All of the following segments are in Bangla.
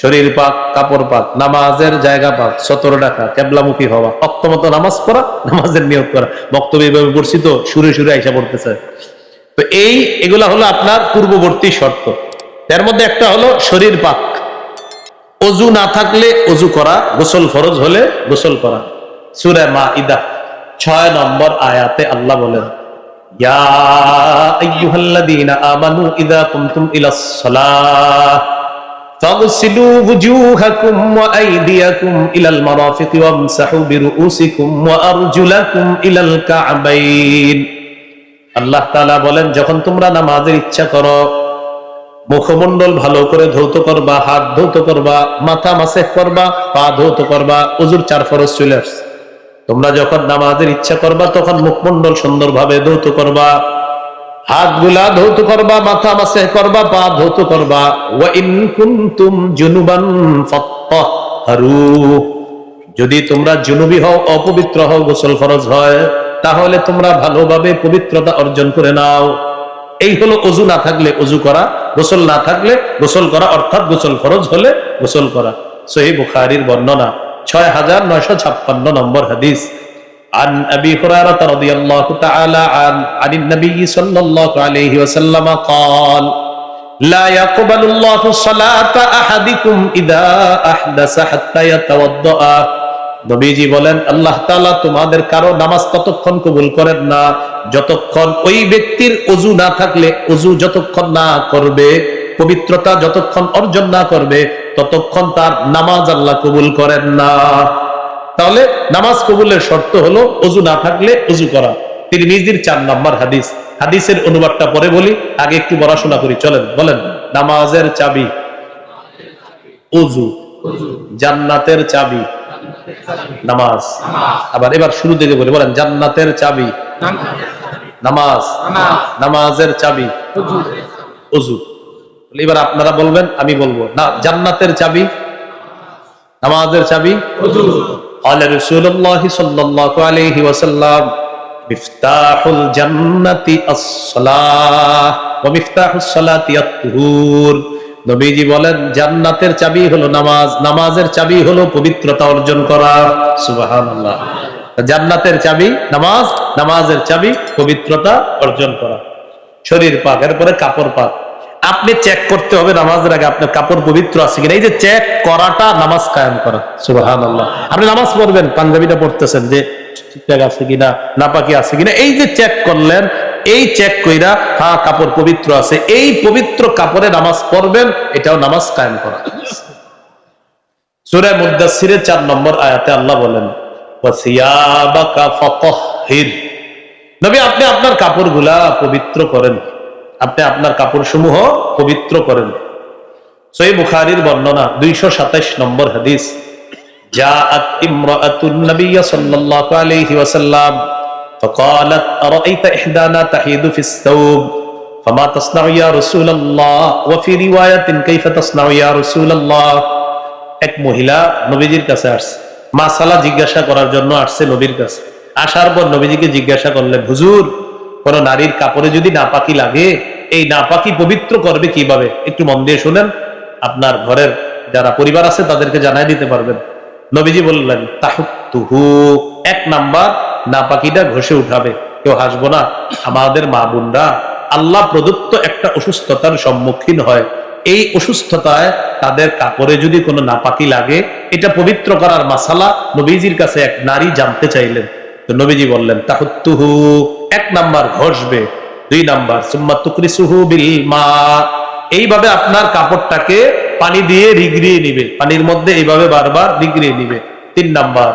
শরীর পাক, কাপড় পাক, নামাজের জায়গা পাক, সতেরো টাকা কেবলামুখী হওয়া, অক্তমত নামাজ পড়া, নামাজের নিয়োগ করা। বক্তব্য এইভাবে পড়ছি তো, সুরে সুরে আইসা পড়তেছে। তো এই, এগুলা হলো আপনার পূর্ববর্তী শর্ত। এর মধ্যে একটা হলো শরীর পাক। অজু না থাকলে অজু করা, গোসল ফরজ হলে গোসল করা। সুরে মা ইদা ছয় নম্বর আয়াতে আল্লাহ বলেন, ইয়া আইয়ুহাল্লাযীনা আমানু ইযা কুমতুম ইলাস সালাহ। فاغسلوا وجوهكم وأيديكم إلى المرافق وامسحوا برؤوسكم وأرجلكم إلى الكعبين আল্লাহ তাআলা বলেন যখন তোমরা নামাজের ইচ্ছা করো মুখমণ্ডল ভালো করে ধৌত করবা হাত ধৌত করবা মাথা মাসে করবা পা ধৌত করবা উজুর চার ফরজ চলে আসছে তোমরা যখন নামাজের ইচ্ছা করবা তখন মুখমণ্ডল সুন্দরভাবে ধৌত করবা হাতগুলা ধৌত করবা, মাথা মাসে করবা, পা ধৌত করবা। ওয়া কুনতুম জুনুবান যদি তোমরা জুনুবি হও, অপবিত্র হও, গোসল ফরজ হয়, তাহলে তোমরা ভালোভাবে পবিত্রতা অর্জন করে নাও। এই হলো অজু না থাকলে অজু করা, গোসল না থাকলে গোসল করা, অর্থাৎ গোসল ফরজ হলে গোসল করা। সহি বুখারির বর্ণনা, ছয় হাজার নয়শো ছাপ্পান্ন নম্বর হাদিস। عن أبي هريرة رضي الله تعالى عن عن النبي صلى الله عليه وسلم قال لا يقبل الله صلاة أحدكم إذا أحدث حتى يتوضأ নবীজি বলেন আল্লাহ তাআলা তোমাদের কারো নামাজ ততক্ষণ কবুল করেন না যতক্ষণ ওই ব্যক্তির অজু না থাকলে অজু যতক্ষণ না করবে পবিত্রতা যতক্ষণ অর্জন না করবে ততক্ষণ তার নামাজ আল্লাহ কবুল করেন না তাহলে নামাজ কবুলের শর্ত হলো অজু না থাকলে অজু করা। তিনি নিজের চার নম্বর হাদিস। হাদিসের অনুবাদটা পরে বলি, আগে একটু পড়াশোনা করি। চলেন, বলেন, নামাজের চাবি। জান্নাতের চাবি। নামাজ। আবার এবার শুরু থেকে বলি, বলেন, জান্নাতের চাবি। নামাজ। নামাজের চাবি। অজু। এবার আপনারা বলবেন, আমি বলব। না, জান্নাতের চাবি। নামাজের চাবি। قال رسول الله صلى الله عليه وسلم مفتاح الجنة الصلاة ومفتاح الصلاة الطهور নবীজি বলেন জান্নাতের চাবি হলো নামাজ নামাজের চাবি হলো পবিত্রতা অর্জন করা সুবহানাল্লাহ জান্নাতের চাবি নামাজ নামাজের চাবি পবিত্রতা অর্জন করা শরীর পাক এরপরে কাপড় পাক আপনি চেক করতে হবে নামাজের আগে আপনার কাপড় পবিত্র আছে কিনা। এই যে চেক করাটা নামাজ কায়েম করা। সুবাহান আল্লাহ আপনি নামাজ পড়বেন, পাঞ্জাবিটা পড়তেছেন যে ঠিকঠাক আছে কিনা, নাপাকি আছে কিনা। এই যে চেক করলেন, এই চেক কইরা হ্যাঁ কাপড় পবিত্র আছে। এই পবিত্র কাপড়ে নামাজ পড়বেন, এটাও নামাজ কায়েম করা। সূরা মুদাসসিরের 4 নম্বর আয়াতে আল্লাহ বলেন নবী, আপনি আপনার কাপড়গুলা পবিত্র করেন। আপনি আপনার কাপড় সমূহ পবিত্র করেন সই বুখারির বর্ণনা দুইশো সাতাইশ নম্বর হাদিস جاءت امرأة النبي صلى الله عليه وسلم فقالت أرأيت إحدانا تحيد في الثوب فما تصنع يا رسول الله وفي رواية كيف تصنع يا رسول الله এক মহিলা নবীজির কাছে আসছে মাসালা জিজ্ঞাসা করার জন্য আসছে নবীর কাছে আসার পর নবীজিকে জিজ্ঞাসা করলেন হুজুর কোন নারীর কাপড়ে যদি নাপাকি লাগে, এই নাপাকি পবিত্র করবে কীভাবে? একটু মন দিয়ে শুনেন। আপনার ঘরের যারা পরিবার আছে, তাদেরকে জানাই দিতে পারবেন। নবীজি বললেন, তাহুত্তুহু। এক নাম্বার, নাপাকিটা ঘষে উঠাবে। কেউ হাসবো না, আমাদের মা বোনরা আল্লাহ প্রদত্ত একটা অসুস্থতার সম্মুখীন হয়। এই অসুস্থতায় তাদের কাপড়ে যদি কোনো নাপাকি লাগে, এটা পবিত্র করার মাসালা নবীজির কাছে এক নারী জানতে চাইলেন। তো নবীজি বললেন, তাহুত্তুহু। এক নাম্বার ঘষবে, দুই নাম্বার। সুম্মা তুকরিসুহু বিল মা। এইভাবে আপনার কাপড়টাকে পানি দিয়ে রিগড়িয়ে নিবে। পানির মধ্যে এইভাবে বারবার রিগড়িয়ে নিবে। তিন নাম্বার।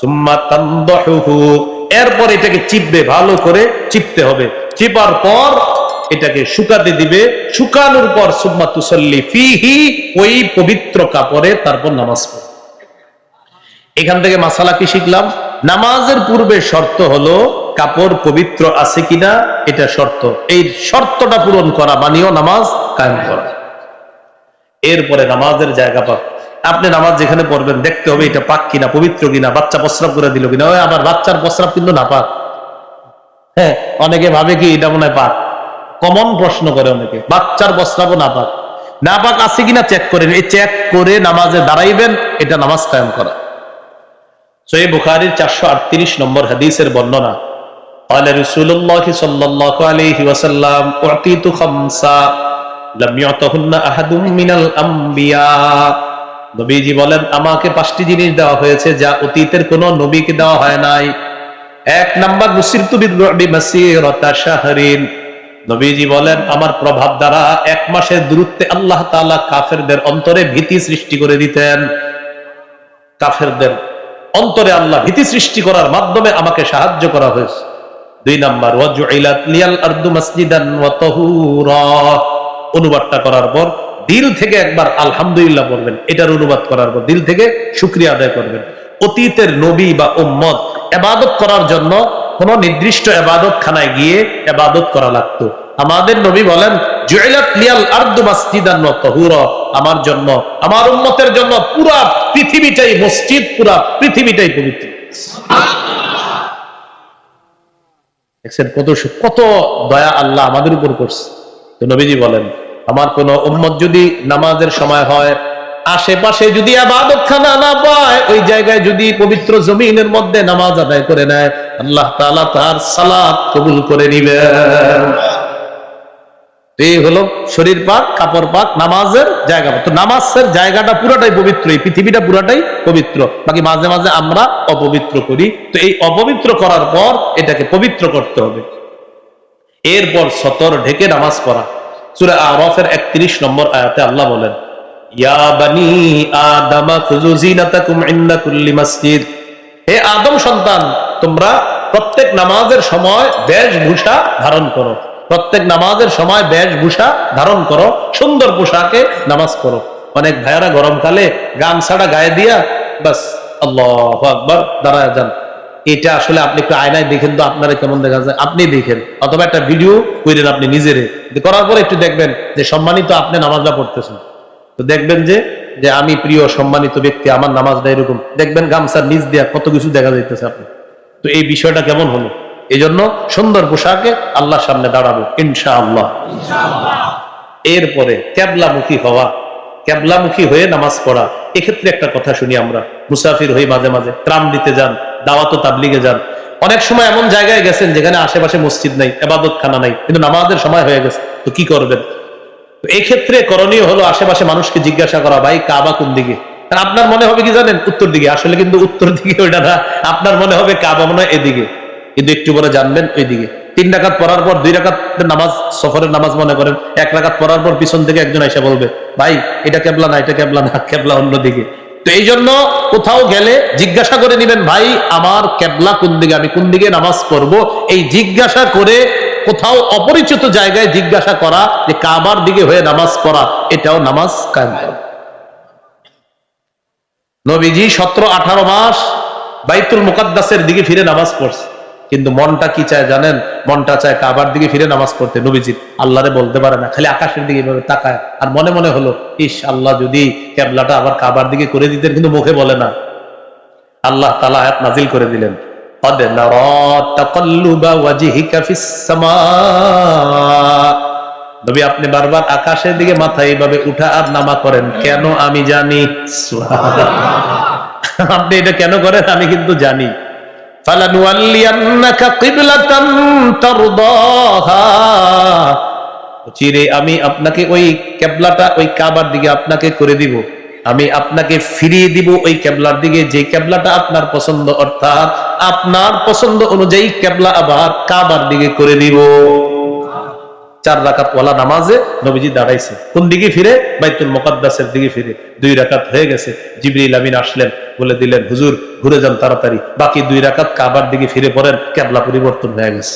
সুম্মা তানদাহুহু এরপর এটাকে চিপবে, ভালো করে চিপতে হবে। চিপার পর এটাকে শুকাতে দিবে। শুকানোর পর সুম্মা তুসল্লি ফিহি ওই পবিত্র কাপড়ে তারপর নামাজ পড়বে। এখান থেকে মাসালা কি শিখলাম? নামাজের পূর্বে শর্ত হলো কাপড় পবিত্র আছে কিনা এটা শর্ত। এই শর্তটা পূরণ করা মানিও নামাজ কায়েম করা। এরপরে নামাজের জায়গা পাক আপনি নামাজ যেখানে পড়বেন, দেখতে হবে এটা পাক কিনা, পবিত্র কিনা, বাচ্চা প্রস্রাব করে দিল কিনা। ওই আবার বাচ্চার প্রস্রাব কিন্তু না পাক। হ্যাঁ অনেকে ভাবে কি এটা মনে হয় পাক। কমন প্রশ্ন করে অনেকে, বাচ্চার প্রস্রাবও না পাক। নাপাক আছে কিনা চেক করেন এই চেক করে নামাজে দাঁড়াইবেন, এটা নামাজ কায়েম করা। সহি বুখারির চারশো আটত্রিশ নম্বর হাদিসের বর্ণনা قال رسول الله صلى الله عليه وسلم أعطيت خمسة لم يعطهن أحد من الأنبياء নবীজি বলেন আমাকে পাঁচটি জিনিস দেওয়া হয়েছে যা অতীতের কোন নবীকে দেওয়া হয় নাই এক নাম্বার মুসিরতু বিরবি মাসিরাতা শাহরিন নবীজি বলেন আমার প্রভাব দ্বারা এক মাসের দূরত্বে আল্লাহ তাআলা কাফেরদের অন্তরে ভীতি সৃষ্টি করে দিতেন কাফেরদের অন্তরে আল্লাহ ভীতি সৃষ্টি করার মাধ্যমে আমাকে সাহায্য করা হয়েছে। দুই নাম্বার অনুবাদটা করার পর দিল থেকে একবার আলহামদুলিল্লাহ বলবেন, এটার অনুবাদ করার পর দিল থেকে শুকরিয়া আদায় করবেন। অতীতের নবী বা উম্মত এবাদত করার জন্য কোন নির্দিষ্ট এবাদত খানায় গিয়ে এবাদত করা লাগতো। আমাদের নবী বলেন, জুইলাত লিয়াল আরদু মাসজিদান তাহুরা। আমার জন্য, আমার উম্মতের জন্য পুরা পৃথিবীটাই মসজিদ, পুরা পৃথিবীটাই পবিত্র। কত কত দয়া আল্লাহ আমাদের উপর করছে। তো নবীজি বলেন, আমার কোন উম্মত যদি নামাজের সময় হয়, আশেপাশে যদি আবাদত খানা না পায়, ওই জায়গায় যদি পবিত্র জমিনের মধ্যে নামাজ আদায় করে নেয়, আল্লাহ তাআলা তার সালাত কবুল করে নিবেন। এই হলো শরীর পাক, কাপড় পাক, নামাজের জায়গা। তো নামাজের জায়গাটা পুরাটাই পবিত্র, এই পৃথিবীটা পুরাটাই পবিত্র। বাকি মাঝে মাঝে আমরা অপবিত্র করি। তো এই অপবিত্র করার পর এটাকে পবিত্র করতে হবে। এরপর সতর ঢেকে নামাজ পড়া। আরাফের 31 নম্বর আয়াতে আল্লাহ বলেন হে আদম সন্তান, তোমরা প্রত্যেক নামাজের সময় বেশভূষা ধারণ করো। প্রত্যেক নামাজের সময় বেশভূষা ধারণ করো, সুন্দর পোশাকে নামাজ পড়ো। অনেক ভাইয়ারা গরমকালে গামছাড়া গায়ে দিয়া বাস, আল্লাহ আকবার, দাঁড়ায় যান। এটা আসলে আপনি একটু আয়নায় দেখেন তো আপনারা কেমন দেখা যায়। আপনি দেখেন, অথবা একটা ভিডিও করেন আপনি নিজেরে। করার পরে একটু দেখবেন যে সম্মানিত আপনি নামাজটা পড়তেছেন। তো দেখবেন যে যে আমি প্রিয় সম্মানিত ব্যক্তি, আমার নামাজটা এরকম। দেখবেন গামছার নিচ দিয়া কত কিছু দেখা যাইতেছে আপনি তো এই বিষয়টা কেমন হলো? এই জন্য সুন্দর পোশাকে আল্লাহর সামনে দাঁড়াবো ইনশা আল্লাহ এরপরে ক্যাবলামুখী হওয়া, ক্যাবলামুখী হয়ে নামাজ পড়া, এক্ষেত্রে একটা কথা শুনি আমরা। মুসাফির হয়ে মাঝে মাঝে ত্রাম দিতে যান, দাওয়াত তাবলিগে যান। অনেক সময় এমন জায়গায় গেছেন যেখানে আশেপাশে মসজিদ নাই এবাদত খানা নাই, কিন্তু নামাজের সময় হয়ে গেছে। তো কি করবেন? এক্ষেত্রে করণীয় হলো আশেপাশে মানুষকে জিজ্ঞাসা করা, ভাই, কাবা কোন দিকে? আপনার মনে হবে কি জানেন? উত্তর দিকে। আসলে কিন্তু উত্তর দিকে ওইটা না। আপনার মনে হবে কাবা মনে হয় এদিকে। কিন্তু একটু পরে জানবেন ওই দিকে তিন রাকাত পড়ার পর দুই রাকাত নামাজ, সফরের নামাজ মনে করেন, এক রাকাত পড়ার পর পিছন থেকে একজন এসে বলবে, ভাই, এটা কেবলা না, এটা কেবলা না, কেবলা অন্যদিকে তো এই জন্য কোথাও গেলে জিজ্ঞাসা করে নিবেন, ভাই, আমার কেবলা কোন দিকে, আমি কোন দিকে নামাজ পড়ব? এই জিজ্ঞাসা করে কোথাও অপরিচিত জায়গায় জিজ্ঞাসা করা, যে কাবার দিকে হয়ে নামাজ পড়া, এটাও নামাজ কায়েম নবীজি সতেরো আঠারো মাস বাইতুল মুকাদ্দাসের দিকে ফিরে নামাজ পড়ছে। কিন্তু মনটা কি চায় জানেন? মনটা চায় কাবার দিকে ফিরে নামাজ পড়তে। নবীজি আল্লাহরে বলতে পারে না, খালি আকাশের দিকে এভাবে তাকায়। আর মনে মনে হলো, ইস আল্লাহ যদি ক্যাবলাটা আবার কাবার দিকে করে দিতেন কিন্তু মুখে বলে না। আল্লাহ তালা হাত নাজিল করে দিলেন। আপনি বারবার আকাশের দিকে মাথা এইভাবে উঠা আর নামা করেন। কেন আমি জানি? আপনি এটা কেন করেন? আমি কিন্তু জানি। চিরে আমি আপনাকে ওই ক্যাবলাটা ওই কাবার দিকে আপনাকে করে দিব। আমি আপনাকে ফিরিয়ে দিব ওই ক্যাবলার দিকে। যে ক্যাবলাটা আপনার পছন্দ, অর্থাৎ আপনার পছন্দ অনুযায়ী ক্যাবলা আবার কাবার দিকে করে দিব। চার রাকাত ওয়ালা নামাজে নবীজি দাঁড়াইছে। কোন দিকে ফিরে? বাইতুল মোকাদ্দাসের দিকে ফিরে। দুই রাকাত হয়ে গেছে। জিবরিল আমিন আসলেন, বলে দিলেন, হুজুর, ঘুরে যান তাড়াতাড়ি। বাকি দুই রাকাত কাবার দিকে ফিরে পড়েন, কেবলা পরিবর্তন হয়ে গেছে।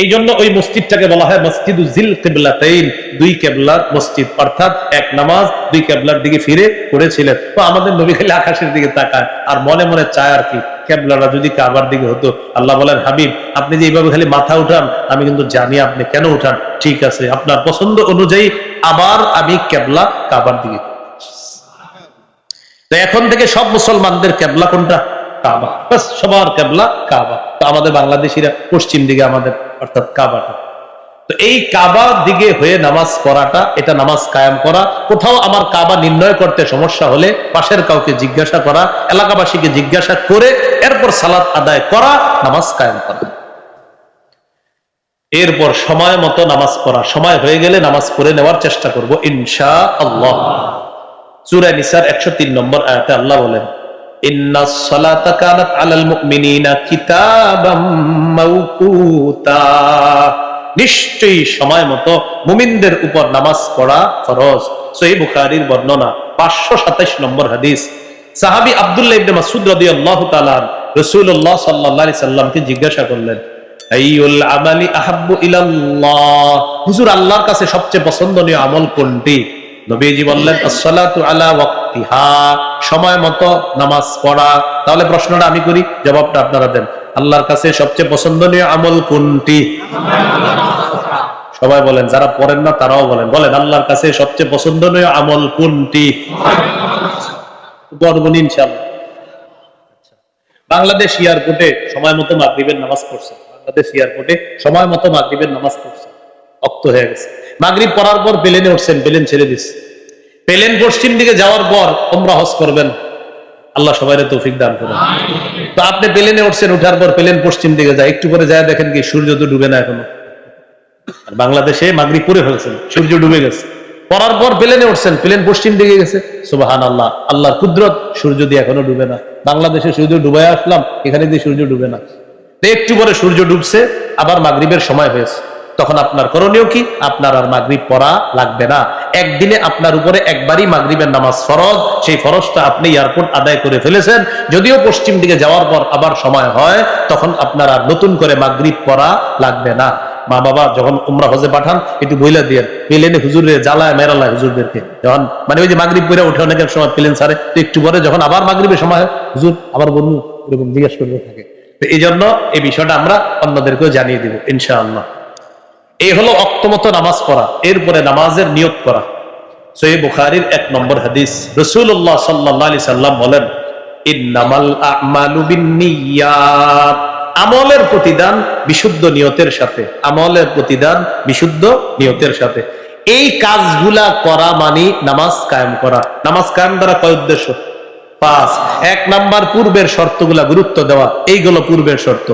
এই জন্য ওই মসজিদটাকে বলা হয় মসজিদ জিল কেবলাতাইন। দুই কেবলার মসজিদ, অর্থাৎ এক নামাজ দুই কেবলার দিকে ফিরে করেছিলেন তো আমাদের নবী খালি আকাশের দিকে তাকায়, আর মনে মনে চায় আর কি কেবলারা যদি কাবার দিকে হতো। আল্লাহ বলেন, হাবিব, আপনি যে এইভাবে খালি মাথা উঠান, আমি কিন্তু জানি আপনি কেন উঠান। ঠিক আছে, আপনার পছন্দ অনুযায়ী আবার আমি কেবলা কাবার দিকে। তো এখন থেকে সব মুসলমানদের কেবলা কোনটা? কাবা। বাস, সবার কেবলা কাবা। তো আমাদের বাংলাদেশিরা পশ্চিম দিকে আমাদের, অর্থাৎ কাবাটা। তো এই কাবা দিকে হয়ে নামাজ পড়াটা, এটা নামাজ কায়েম করা। কোথাও আমার কাবা নির্ণয় করতে সমস্যা হলে পাশের কাউকে জিজ্ঞাসা করা, এলাকাবাসীকে জিজ্ঞাসা করে, এরপর সালাত আদায় করা, নামাজ কায়েম করা। এরপর সময় মতো নামাজ পড়া। সময় হয়ে গেলে নামাজ পড়ে নেওয়ার চেষ্টা করব ইনশা আল্লাহ সুরা নিসার একশো তিন নম্বর আয়াতে আল্লাহ বলেন নিশ্চয়ই সময় মতো মুমিনদের উপর নামাজ পড়া ফরজ। বুখারীর বর্ণনা পাঁচশো সাতাইশ নম্বর হাদিস। সাহাবী আব্দুল্লাহ ইবনে মাসউদ রাদিয়াল্লাহু তাআলা রাসূলুল্লাহ সাল্লাল্লাহু আলাইহি সাল্লামকে জিজ্ঞাসা করলেন আমালি আহাব্বু ইলাল্লাহ? হুজুর, আল্লাহর কাছে সবচেয়ে পছন্দনীয় আমল কোনটি? নবীজি বললেন, আসসালাতু আলা ওয়াক্তিহা। সময় মতো নামাজ পড়া। তাহলে প্রশ্নটা আমি করি, জবাবটা আপনারা দেন। আল্লাহর কাছে সবচেয়ে পছন্দনীয় আমল কোনটি? সবাই বলেন, যারা পড়েন না তারাও বলেন। বলেন, আল্লাহর কাছে সবচেয়ে পছন্দনীয় আমল কোনটি? বলব ইনশাআল্লাহ। বাংলাদেশ এয়ারপোর্টে সময় মতো মাগরিবের নামাজ পড়ছে। বাংলাদেশ এয়ারপোর্টে সময় মতো মাগরিবের নামাজ পড়ছে। অক্ত হয়ে গেছে। মাগরিব পড়ার পর প্লেনে উঠছেন, প্লেন ছেড়ে দিচ্ছে। প্লেন পশ্চিম দিকে যাওয়ার পর তোমরা হজ করবেন। আল্লাহ সবাই তৌফিক দান করেন। তো আপনি প্লেনে উঠছেন, উঠার পর প্লেন পশ্চিম দিকে যায়। একটু করে যায় দেখেন কি, সূর্য তো ডুবে না এখনও। আর বাংলাদেশে মাগরিব পরে ফেলছেন, সূর্য ডুবে গেছে। পড়ার পর প্লেনে উঠছেন, প্লেন পশ্চিম দিকে গেছে। সুবাহান আল্লাহ আল্লাহর কুদরত সূর্য দিয়ে এখনও ডুবে না। বাংলাদেশে সূর্য ডুবে আসলাম, এখানে দিয়ে সূর্য ডুবে না। একটু পরে সূর্য ডুবছে, আবার মাগরিবের সময় হয়েছে। তখন আপনার করণীয় কি? আপনার আর মাগরিব পড়া লাগবে না। একদিনে আপনার উপরে একবারই মাগরিবের নামাজ ফরজ। সেই ফরজটা আপনি এয়ারপোর্ট আদায় করে ফেলেছেন। যদিও পশ্চিম দিকে যাওয়ার পর আবার সময় হয়, তখন আপনার আর নতুন করে মাগরিব পড়া লাগবে না। মা বাবা যখন উমরা হজে পাঠান, একটু বইলা দিয়ে, প্লেনে হুজুরে জ্বালায়, মেরালায় হুজুরদেরকে। যখন মানে ওই যে মাগরিব করে উঠে অনেকের সময় প্লেন ছাড়ে তো একটু পরে যখন আবার মাগরিবের সময় হুজুর আবার বলুন এরকম জিজ্ঞেস করতে থাকে তো এই জন্য এই বিষয়টা আমরা অন্যদেরকেও জানিয়ে দিব, ইনশাআল্লাহ। এই হলো অক্তমত নামাজ পড়া, এরপরে নামাজের নিয়োগ করা। সহি বুখারির এক নম্বর হাদিস রসুল্লাহ সাল্লাহ আলি সাল্লাম বলেন আমলের প্রতিদান বিশুদ্ধ নিয়তের সাথে, আমলের প্রতিদান বিশুদ্ধ নিয়তের সাথে। এই কাজগুলা করা মানে নামাজ কায়েম করা। নামাজ কায়েম দ্বারা কয় উদ্দেশ্য? পাঁচ, এক নাম্বার পূর্বের শর্তগুলা গুরুত্ব দেওয়া, এইগুলো পূর্বের শর্ত।